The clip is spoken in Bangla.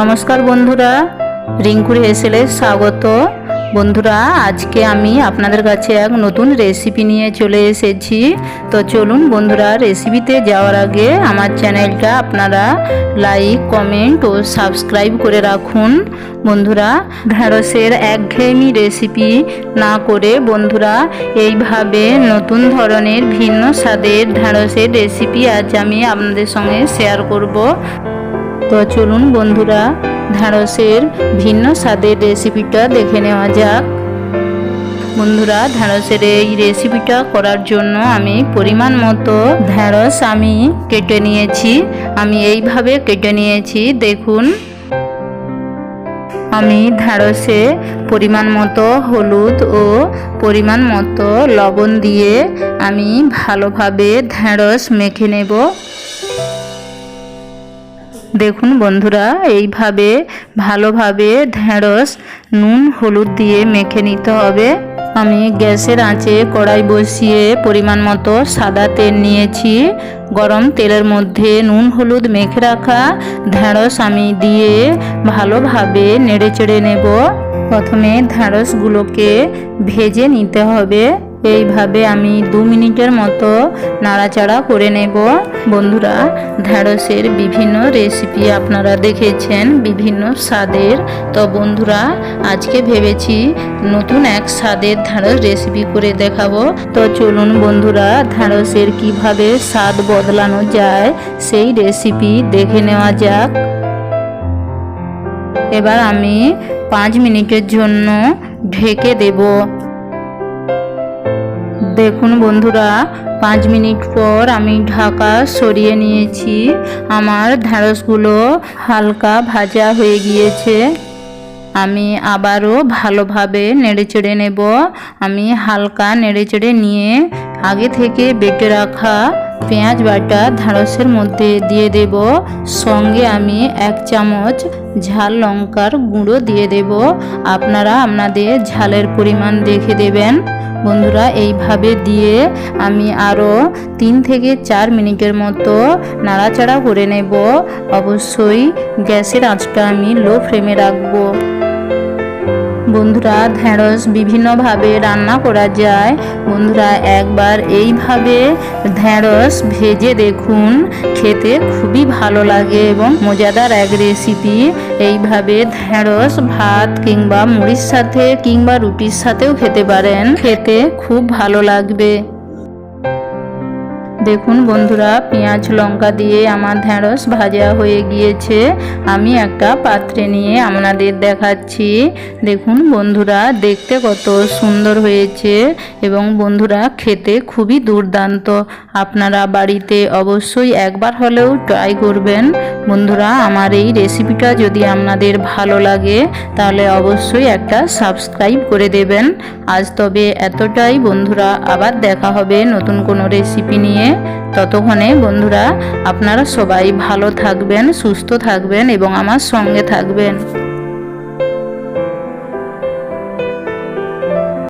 নমস্কার বন্ধুরা, রিঙ্কুর হেসেলে স্বাগত। বন্ধুরা, আজকে আমি আপনাদের কাছে এক নতুন রেসিপি নিয়ে চলে এসেছি। তো চলুন বন্ধুরা রেসিপিতে যাওয়ার আগে আমার চ্যানেলটা আপনারা লাইক কমেন্ট ও সাবস্ক্রাইব করে রাখুন। বন্ধুরা ঢ্যাঁড়সের একঘেয়েমি রেসিপি না করে বন্ধুরা, এইভাবে নতুন ধরনের ভিন্ন স্বাদের ঢ্যাঁড়সের রেসিপি আজ আমি আপনাদের সঙ্গে শেয়ার করব। তো চলুন বন্ধুরা, ঢ্যাঁড়সের ভিন্ন স্বাদের রেসিপিটা দেখে নেওয়া যাক। বন্ধুরা, ঢ্যাঁড়সের এই রেসিপিটা করার জন্য আমি পরিমাণ মতো ঢ্যাঁড়স আমি কেটে নিয়েছি। আমি এইভাবে কেটে নিয়েছি, দেখুন। আমি ঢ্যাঁড়সে পরিমাণ মতো হলুদ ও পরিমাণ মতো লবণ দিয়ে আমি ভালোভাবে ঢ্যাঁড়স মেখে নেব। দেখুন বন্ধুরা, এইভাবে ভালোভাবে ঢেঁড়স, নুন, হলুদ দিয়ে মেখে নিতে হবে। আমি গ্যাসের আঁচে কড়াই বসিয়ে পরিমাণ মতো সাদা তেল নিয়েছি। গরম তেলের মধ্যে নুন, হলুদ মেখে রাখা ঢেঁড়স আমি দিয়ে ভালোভাবে নেড়ে চেড়ে নেব। প্রথমে ঢেঁড়সগুলোকে ভেজে নিতে হবে। এইভাবে আমি দু মিনিটের মতো নাড়াচাড়া করে নেব। বন্ধুরা, ঢ্যাঁড়সের বিভিন্ন রেসিপি আপনারা দেখেছেন, বিভিন্ন স্বাদের। তো বন্ধুরা, আজকে ভেবেছি নতুন এক স্বাদের ঢ্যাঁড়স রেসিপি করে দেখাবো। তো চলুন বন্ধুরা, ঢ্যাঁড়সের কীভাবে স্বাদ বদলানো যায়, সেই রেসিপি দেখে নেওয়া যাক। এবার আমি পাঁচ মিনিটের জন্য ঢেকে দেবো। দেখুন বন্ধুরা, পাঁচ মিনিট পর আমি ঢাকা সরিয়ে নিয়েছি। আমার ঢ্যাঁড়সগুলো হালকা ভাজা হয়ে গিয়েছে। আমি আবারও ভালোভাবে নেড়েচেড়ে নেব। আমি হালকা নেড়েচেড়ে নিয়ে আগে থেকে বেটে রাখা পেঁয়াজ বাটা ঢ্যাঁড়সের মধ্যে দিয়ে দেব। সঙ্গে আমি এক চামচ ঝাল লঙ্কার গুঁড়ো দিয়ে দেব। আপনারা আপনাদের ঝালের পরিমাণ দেখে দেবেন। বন্ধুরা, এইভাবে দিয়ে আমি আরও তিন থেকে চার মিনিটের মতো নাড়াচাড়া করে নেব। অবশ্যই গ্যাসের আঁচটা আমি লো ফ্লেমে রাখব। বন্ধুরা ঢেঁড়স বিভিন্নভাবে রান্না করা যায়। বন্ধুরা একবার এইভাবে ঢ্যাঁড়স ভেজে দেখুন, খেতে খুবই ভালো লাগে এবং মজাদার এক রেসিপি এইভাবে ঢেঁড়স ভাত কিংবা মুড়ির সাথে কিংবা রুটির সাথেও খেতে পারেন, খেতে খুব ভালো লাগবে। দেখুন বন্ধুরা, পেঁয়াজ লঙ্কা দিয়ে আমার ঢ্যাঁড়স ভাজা হয়ে গিয়েছে। আমি একটা পাত্রে নিয়ে আপনাদের দেখাচ্ছি। দেখুন বন্ধুরা, দেখতে কত সুন্দর হয়েছে এবং বন্ধুরা, খেতে খুবই দুর্দান্ত। আপনারা বাড়িতে অবশ্যই একবার হলেও ট্রাই করবেন। বন্ধুরা, আমার এই রেসিপিটা যদি আপনাদের ভালো লাগে, তাহলে অবশ্যই একটা সাবস্ক্রাইব করে দেবেন। আজ তবে এতটাই বন্ধুরা, আবার দেখা হবে নতুন কোনো রেসিপি নিয়ে। ততক্ষণে বন্ধুরা আপনারা সবাই ভালো থাকবেন সুস্থ থাকবেন এবং আমার সঙ্গে থাকবেন।